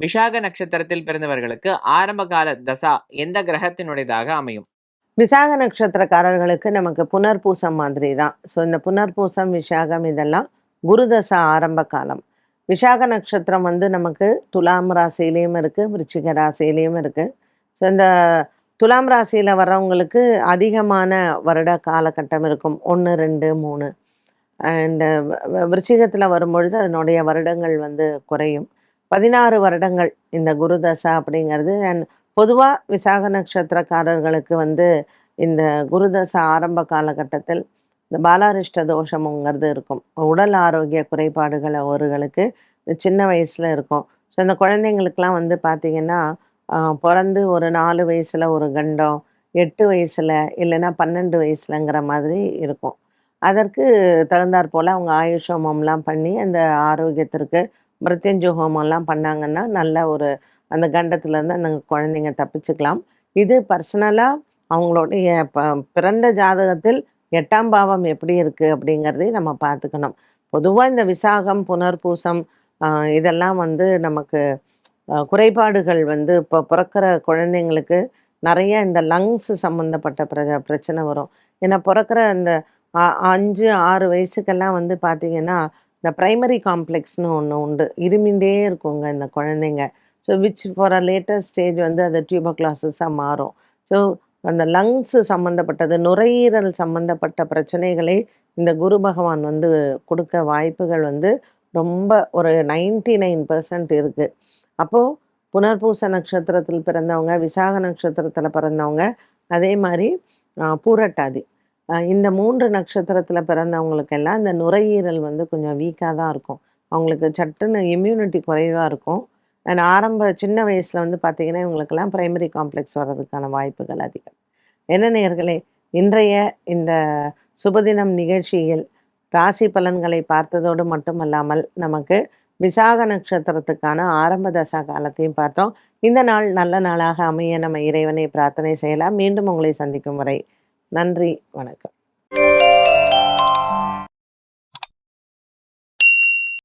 விசாக நட்சத்திரத்தில் பிறந்தவர்களுக்கு ஆரம்ப கால தசா எந்த கிரகத்தினுடையதாக அமையும்? விசாக நட்சத்திரக்காரர்களுக்கு நமக்கு புனர்பூசம் மாதிரி தான் ஸோ இந்த புனர்பூசம் விசாகம் இதெல்லாம் குருதசா ஆரம்ப காலம். விசாக நட்சத்திரம் வந்து நமக்கு துலாம் ராசியிலையும் இருக்குது விருச்சிக ராசியிலையும் இருக்குது ஸோ இந்த துலாம் ராசியில் வர்றவங்களுக்கு அதிகமான வருட காலகட்டம் இருக்கும். ஒன்று ரெண்டு மூணு. அண்டு விருச்சிகத்தில் வரும்பொழுது அதனுடைய வருடங்கள் வந்து குறையும். பதினாறு வருடங்கள் இந்த குருதசா அப்படிங்கிறது. அண்ட் பொதுவாக விசாக நட்சத்திரக்காரர்களுக்கு வந்து இந்த குருதசா ஆரம்ப காலகட்டத்தில் இந்த பாலாரிஷ்ட தோஷமுங்கிறது இருக்கும். உடல் ஆரோக்கிய குறைபாடுகள் அவர்களுக்கு சின்ன வயசில் இருக்கும். ஸோ இந்த குழந்தைங்களுக்கெலாம் வந்து பார்த்திங்கன்னா பிறந்து ஒரு நாலு வயசில் ஒரு கண்டம் எட்டு வயசில் இல்லைன்னா பன்னெண்டு வயசுலங்கிற மாதிரி இருக்கும். அதற்கு தகுந்தாற் போல் அவங்க ஆயுஷ் ஹோமம்லாம் பண்ணி அந்த ஆரோக்கியத்திற்கு மிருத்யுஞ்சு ஹோமம்லாம் பண்ணாங்கன்னா நல்ல ஒரு அந்த கண்டத்துலேருந்து அந்த குழந்தைங்க தப்பிச்சுக்கலாம். இது பர்சனலாக அவங்களுடைய ப பிறந்த ஜாதகத்தில் எட்டாம் பாவம் எப்படி இருக்குது அப்படிங்கிறதையும் நம்ம பார்த்துக்கணும். பொதுவாக இந்த விசாகம் புனர்பூசம் இதெல்லாம் வந்து நமக்கு குறைபாடுகள் வந்து இப்போ பிறக்கிற குழந்தைங்களுக்கு நிறைய இந்த லங்ஸ் சம்மந்தப்பட்ட பிர பிரச்சனை வரும். ஏன்னா பிறக்கிற இந்த அஞ்சு ஆறு வயசுக்கெல்லாம் வந்து பார்த்திங்கன்னா இந்த ப்ரைமரி காம்ப்ளெக்ஸ்னு ஒன்று உண்டு. இருமிண்டே இருக்குங்க இந்த குழந்தைங்க. So which for a later stage வந்து அது டியூபர் மாறும். ஸோ அந்த லங்ஸ் சம்மந்தப்பட்டது நுரையீரல் சம்மந்தப்பட்ட பிரச்சனைகளை இந்த குரு பகவான் வந்து கொடுக்க வாய்ப்புகள் வந்து ரொம்ப ஒரு நைன்டி நைன் பர்சன்ட் இருக்குது அப்போது புனர்பூச நட்சத்திரத்தில் பிறந்தவங்க விசாக நட்சத்திரத்தில் பிறந்தவங்க அதே மாதிரி பூரட்டாதி. இந்த மூன்று நட்சத்திரத்தில் பிறந்தவங்களுக்கெல்லாம் இந்த நுரையீரல் வந்து கொஞ்சம் வீக்காக தான் இருக்கும். அவங்களுக்கு சட்டுன்னு இம்யூனிட்டி குறைவாக இருக்கும். அண்ட் ஆரம்ப சின்ன வயசில் வந்து பார்த்திங்கன்னா இவங்களுக்கெல்லாம் ப்ரைமரி காம்ப்ளெக்ஸ் வர்றதுக்கான வாய்ப்புகள் அதிகம். என்ன நேர்களே இன்றைய இந்த சுபதினம் நிகழ்ச்சியில் ராசி பலன்களை பார்த்ததோடு மட்டுமல்லாமல் நமக்கு விசாக நட்சத்திரத்துக்கான ஆரம்ப தசா காலத்தையும் பார்த்தோம். இந்த நாள் நல்ல நாளாக அமைய நம்ம இறைவனை பிரார்த்தனை செய்யலாம். மீண்டும் உங்களை சந்திக்கும் வரை நன்றி வணக்கம்.